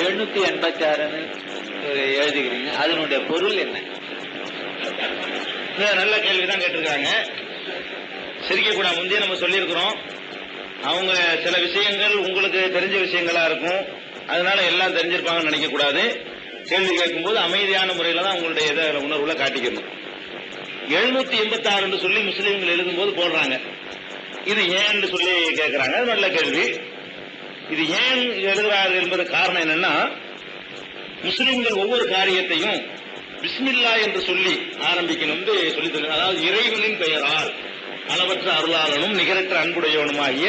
எழுநூத்தி எண்பத்தி ஆறுன்னு எழுதுகிறீங்க அதனுடைய பொருள் என்ன? நல்ல கேள்வி தான் கேட்டிருக்காங்க சிரிக்க கூட முந்தைய நம்ம சொல்லியிருக்கிறோம். அவங்க சில விஷயங்கள் உங்களுக்கு தெரிஞ்ச விஷயங்களா இருக்கும். அதனால எல்லாம் தெரிஞ்சிருப்பாங்கன்னு நினைக்கக்கூடாது. கேள்வி கேட்கும்போது அமைதியான முறையில் தான் உங்களுடைய இதை உணர்வுல காட்டிக்கணும். எழுநூத்தி எண்பத்தி ஆறுன்னு சொல்லி முஸ்லீம்கள் எழுதும்போது போடுறாங்க. இது ஏன்னு சொல்லி கேட்கறாங்க. நல்ல கேள்வி. இது ஏன் எழுதுறாரு என்பது காரணம் என்னன்னா முஸ்லிம்கள் ஒவ்வொரு காரியத்தையும் பிஸ்மில்லா என்று சொல்லி ஆரம்பிக்கணும் சொல்லி அதாவது இறைவனின் பெயரால் அளவற்ற அருளாளனும் நிகரற்ற அன்புடையவனுமாகிய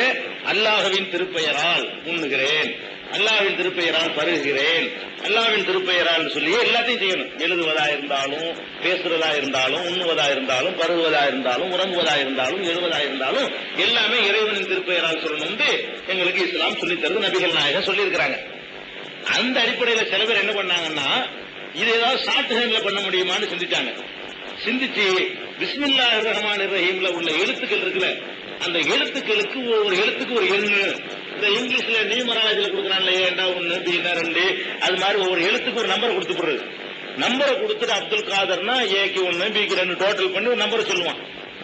அல்லாஹவின் திருப்பெயரால் உண்ணுகிறேன். அல்லாஹ்வின் திருப்பெயரால் பருகுகிறேன். அல்லாவின் திருப்பெயரால் சொல்லி எல்லாத்தையும் செய்யணும். எழுதுவதா இருந்தாலும் பேசுறதா இருந்தாலும் உண்ணுவதா இருந்தாலும் பருகுவதா இருந்தாலும் உறங்குவதா இருந்தாலும் எழுவதா இருந்தாலும் எல்லாமே இறைவனின் திருப்பெயரால் சொல்லணும்னு எங்களுக்கு இஸ்லாம் சொல்லித்தருது நபிகள் நாயகம் சொல்லியிருக்கிறாங்க. அந்த அடிப்படையில சில பேர் என்ன பண்ணாங்கன்னா இது ஏதாவது ஷார்ட் ஹேண்ட்ல பண்ண முடியுமான்னு சிந்திச்சாங்க. சிந்திச்சு பிஸ்மில்லா ரஹ்மான் ரஹீம்ல உள்ள எழுத்துக்கள் இருக்குல்ல அந்த எழுத்துக்களுக்கு ஒவ்வொரு எழுத்துக்கு ஒரு எண்ணு. இந்த இங்கிலீஷ்ல நியூமராலஜில கொடுக்குறாங்களே ஏண்டா ஒன்னு பீனா ரெண்டு? அது மாதிரி ஒவ்வொரு எழுத்துக்கு ஒரு நம்பர் கொடுத்து போடுறது. நம்பரை கொடுத்துட்டு அப்துல் காதர்னா ஏக்கு ஒன்னு பிக்கு ரெண்டு டோட்டல் பண்ணி ஒரு நம்பரை சொல்லுவான்.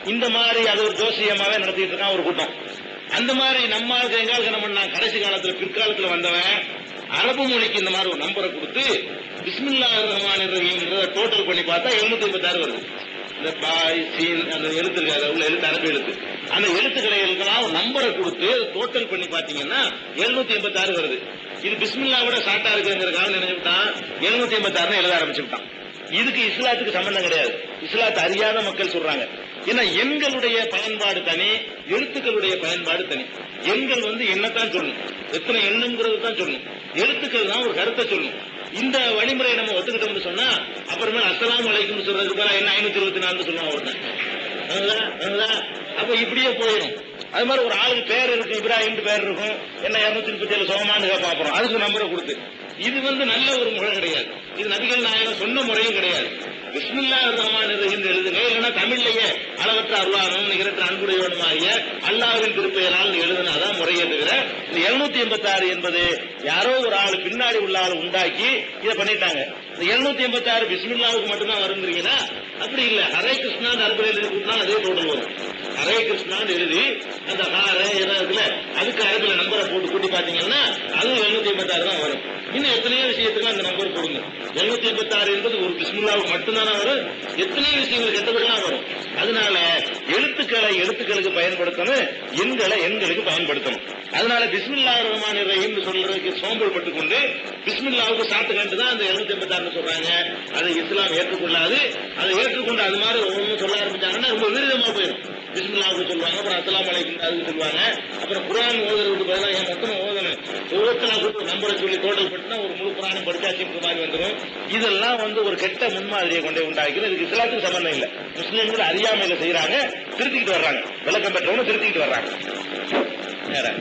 இந்த மாதிரி அது ஒரு ஜோசியமாவே நடத்திட்டு இருக்கான் ஒரு கூட்டம். அந்த மாதிரி நம்ம ஆளுக்கு நம்ம என்ன கடைசி காலத்துல பிற்காலத்துல வந்தவன் அரபு மொழிக்கு இந்த மாதிரி ஒரு நம்பரை கொடுத்து பிஸ்மில்லா ரஹ்மான் ரஹீம்ன்றத டோட்டல் பண்ணி பார்த்தா எழுநூத்தி ஐம்பத்தாறு வருது இந்த பாய் சீன் அந்த எழுத்து இருக்கு உள்ள எழுத்து அரபு எழுத்து. அந்த எழுத்துக்களை எழுதலாம் ஒரு நம்பரை கொடுத்து டோட்டல் பண்ணி பார்த்தீங்கன்னா எழுநூத்தி எண்பத்தாறு வருது. இது பிஸ்மில்லா விட ஷார்ட்டா இருக்குங்கிறதுக்காக நினைச்சுட்டான் எழுநூத்தி எண்பத்தாறுன்னு எழுத ஆரம்பிச்சுட்டான். இதுக்கு இஸ்லாத்துக்கு சம்பந்தம் கிடையாது. இஸ்லாத்தை அறியாத மக்கள் சொல்றாங்க. ஏன்னா எண்களுடைய பயன்பாடு தனி எழுத்துக்களுடைய பயன்பாடு தனி. எண்கள் வந்து என்னத்தான் சொல்லணும்? எத்தனை எண்ணுங்கிறது தான் சொல்லணும். எழுத்துக்கள் தான் ஒரு கருத்தை சொல்லணும். இந்த வழிமுறையை நம்ம ஒத்துக்கிட்டோம்னு சொன்னா அப்புறமே அசலாம் அலைக்கும் சொல்றதுக்கு பதிலா என்ன ஐநூத்தி இருபத்தி நாலு சொல்லுவான் ஒருத்தன் அப்ப இப்படியே போயிடும். அது மாதிரி ஒரு ஆளுக்கு பேர் இருக்கும் இப்ராஹிம் பேர் இருக்கும். என்ன இருநூத்தி முப்பத்தி ஏழு சோமான்னு பாப்புறோம் அதுக்கு நம்பரை கொடுத்து. இது வந்து நல்ல ஒரு முறை கிடையாது. இது நபிகள் நாயகம் சொன்ன முறையும் கிடையாது. பிஸ்மில்லா ரஹ்மான் ரஹீம் எழுதுங்க இல்லைன்னா தமிழ்லயே அளவற்ற அருளானும் நிகரற்ற அன்புடையவனுமாகிய அல்லாவின் திருப்பெயரால் எழுதுனாதான் முறை எழுதுகிற இந்த எழுநூத்தி எண்பத்தி ஆறு என்பது யாரோ ஒரு ஆள் பின்னாடி உள்ள ஆள் உண்டாக்கி இதை பண்ணிட்டாங்க. இந்த எழுநூத்தி எண்பத்தி ஆறு பிஸ்மில்லாவுக்கு மட்டும்தான் வருங்கிறீங்கன்னா அப்படி இல்ல. ஹரே கிருஷ்ணா அர்ப்பணம் எழுதி அதே டோட்டல் வரும். ஹரே கிருஷ்ணான்னு எழுதி அந்த ஹாரே ஏதாவது அதுக்கு அரபில நம்பரை கூட்டி பாத்தீங்கன்னா அதுவும் எழுநூத்தி எண்பத்தி ஆறு தான் வரும். இன்னும் எத்தனையோ விஷயத்துக்கு அந்த நம்பர் கொடுங்க. எழுநூத்தி எண்பத்தி ஆறு என்பது ஒரு பிஸ்மில்லாவுக்கு மட்டும்தானே வரும். எத்தனையோ விஷயங்கள் கெட்டதெல்லாம் வரும். அதனால எழுத்துக்களை எழுத்துக்களுக்கு பயன்படுத்தணும் எண்களை எண்களுக்கு பயன்படுத்தணும். அதனால பிஸ்மில்லா ரஹ்மான் ரஹீம் சொல்றதுக்கு சோம்பல் பட்டு கொண்டு பிஸ்மில்லாவுக்கு சாத்து கண்டு தான் அந்த எழுநூத்தி எண்பத்தி ஆறு சொல்றாங்க. அதை இஸ்லாம் ஏற்றுக்கொள்ளாது. அதை ஏற்றுக்கொண்டு அது மாதிரி ஒவ்வொன்றும் சொல்ல ஆரம்பிச்சாங்கன்னா ரொம்ப விருதமா போயிடும். பிஸ்மில்லாவுக்கு சொல்லுவாங்க அப்புறம் அஸ்லாம் அலைக்கும் அதுக்கு சொல்லுவாங்க. அப்புறம் குரான் ஓதுறதுக்கு பதிலாக என் மொத்தம் ஓதணும் ஒவ்வொருத்தனா கூட்டு நம்பரை சொல்லி டோட்டல் ஒரு முழு குரானும் படிச்சாச்சுன்ற மாதிரி வந்துடும் இதெல்லாம் வந்து ஒரு கெட்ட முன்மாதிரியை கொண்டே உண்டாக்கி இதுக்கு இஸ்லாத்துக்கு சம்பந்தம் இல்லை. முஸ்லீம்கள் அறியாமையில செய்யறாங்க திருத்திக்கிட்டு வர்றாங்க. விளக்கம் பெற்றவங்க திருத்திக்கிட்டு வர்றாங்க. வேற.